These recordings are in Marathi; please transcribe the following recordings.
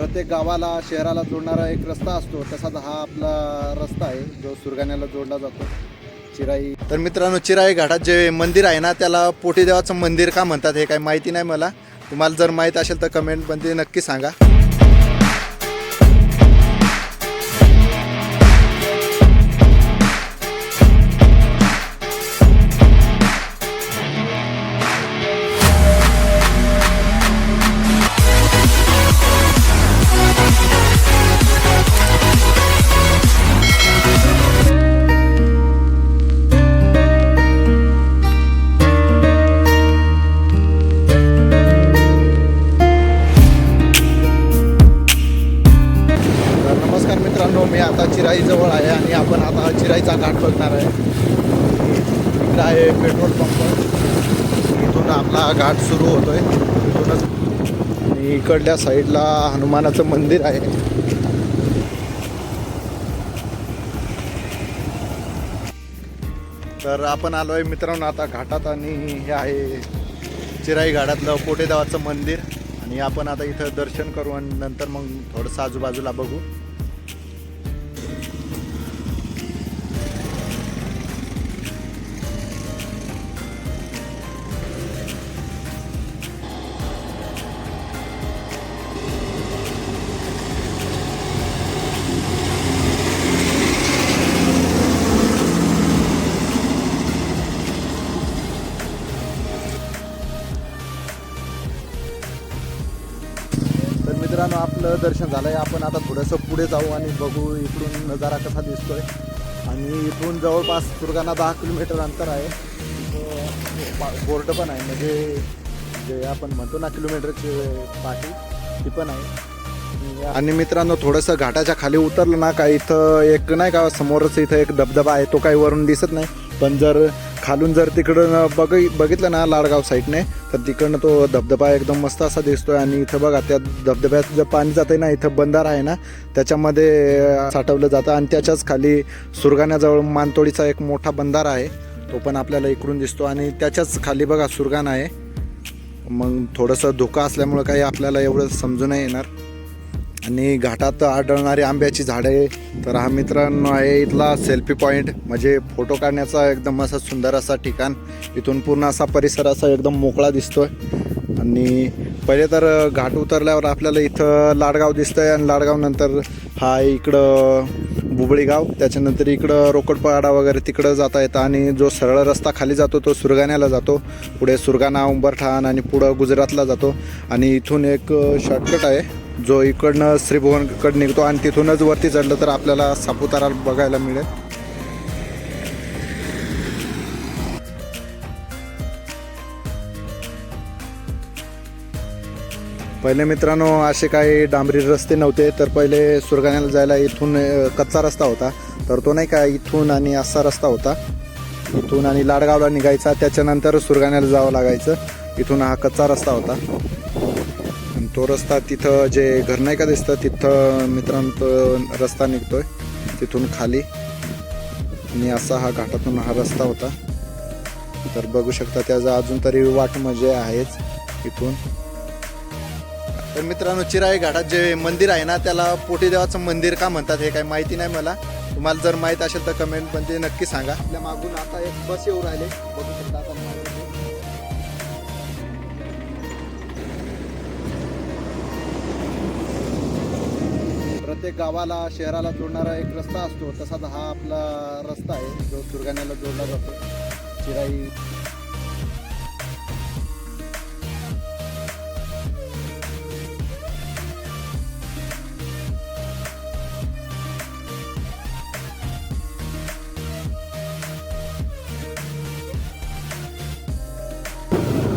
प्रत्येक गावाला शहराला जोडणारा एक रस्ता असतो. तसाच हा आपला रस्ता आहे जो सुरगाण्याला जोडला जातो. चिराई. तर मित्रांनो चिराई घाटात जे मंदिर आहे ना त्याला पोटीदेवाचं मंदिर का म्हणतात हे काही माहिती नाही मला. तुम्हाला जर माहीत असेल तर कमेंटमध्ये नक्की सांगा. आता चिराईजवळ आहे आणि आपण आता चिराईचा घाट बघणार आहे. इकडं आहे पेट्रोल पंप. इथून आपला घाट सुरू होतोय. इथूनच आणि इकडल्या साईडला हनुमानाचं मंदिर आहे. तर आपण आलो आहे मित्रांनो आता घाटात आणि हे आहे चिराई घाटातलं पोटेदेवाचं मंदिर. आणि आपण आता इथं दर्शन करू आणि नंतर मग थोडंसं आजूबाजूला बघू. मित्रांनो आपलं दर्शन झालं आहे आपण आता थोडंसं पुढे जाऊ आणि बघू इकडून नजारा कसा दिसतो आहे आणि इथून जवळपास दुर्गाना दहा किलोमीटर अंतर आहे. बोर्ड पण आहे. म्हणजे जे आपण म्हणतो ना किलोमीटरची पाठी ती पण आहे. आणि मित्रांनो थोडंसं घाटाच्या खाली उतरलं ना का इथं एक नाही का समोरच इथं एक धबधबा आहे तो काही वरून दिसत नाही. पण जर खालून जर तिकडं बघ बघितलं ना लाडगाव साईडने तर तिकडनं तो धबधबा एकदम मस्त असा दिसतोय आणि इथं बघा त्या धबधब्यात जे पाणी जाते ना इथं बंधारा आहे ना त्याच्यामध्ये साठवलं जातं आणि त्याच्याच खाली सुरगाण्याजवळ मानतोडीचा एक मोठा बंधारा आहे तो पण आपल्याला इकडून दिसतो आणि त्याच्याच खाली बघा सुरगाणा आहे. मग थोडंसं धोका असल्यामुळं काही आपल्याला एवढं समजून नाही येणार. आणि घाटात आढळणारी आंब्याची झाडे. तर हा मित्रांनो आहे इथला सेल्फी पॉईंट म्हणजे फोटो काढण्याचा एकदम असा सुंदर असा ठिकाण. इथून पूर्ण असा परिसर असा एकदम मोकळा दिसतोय. आणि पहिले तर घाट उतरल्यावर आपल्याला इथं लाडगाव दिसतंय आणि लाडगाव नंतर हा इकडं बुबळीगाव त्याच्यानंतर इकडं रोकडपाडा वगैरे तिकडं जाता येतं आणि जो सरळ रस्ता खाली जातो तो सुरगाण्याला जातो. पुढे सुरगाणा उंबरठाण आणि पुढं गुजरातला जातो. आणि इथून एक शॉर्टकट आहे. जो इकडनं श्रीभुवनकडे निघतो आणि तिथूनच वरती चढलं तर आपल्याला सापुतारा बघायला मिळेल. पहिले मित्रांनो असे काही डांबरी रस्ते नव्हते तर पहिले सुरगाण्याला जायला इथून कच्चा रस्ता होता. तर तो नाही का इथून आणि असा रस्ता होता. इथून आणि लाडगावला निघायचा त्याच्यानंतर सुरगाण्याला जावं लागायचं. इथून हा कच्चा रस्ता होता. तो रस्ता तिथं जे घर नाही का दिसतं तिथं मित्रांनो रस्ता निघतोय तिथून खाली. आणि असा हा घाटातून हा रस्ता होता. तर बघू शकता त्याचा अजून तरी वाट म्हणजे आहेच इथून. तर मित्रांनो चिराई घाटात जे मंदिर आहे ना त्याला पोटीदेवाचं मंदिर का म्हणतात हे काही माहिती नाही मला. तुम्हाला जर माहीत असेल तर कमेंटमध्ये नक्की सांगा. आपल्या मागून आता एक बस येऊ राहिले. बघू शकता प्रत्येक गावाला शहराला जोडणारा एक रस्ता असतो. तसाच हा आपला रस्ता आहे जो दुर्गाण्याला जोडला जातो. चिराई.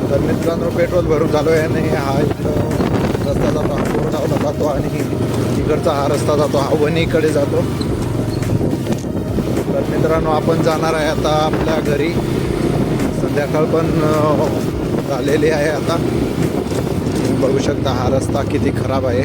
तर मित्रांनो पेट्रोल भरून झालो आहे आणि हा इथं रस्ता जातो हा कोरगावला जातो आणि इकडचा हा रस्ता जातो हा वणीकडे जातो. तर मित्रांनो आपण जाणार आहे आता आपल्या घरी. संध्याकाळ पण झालेली आहे आता. तुम्ही बघू शकता हा रस्ता किती खराब आहे.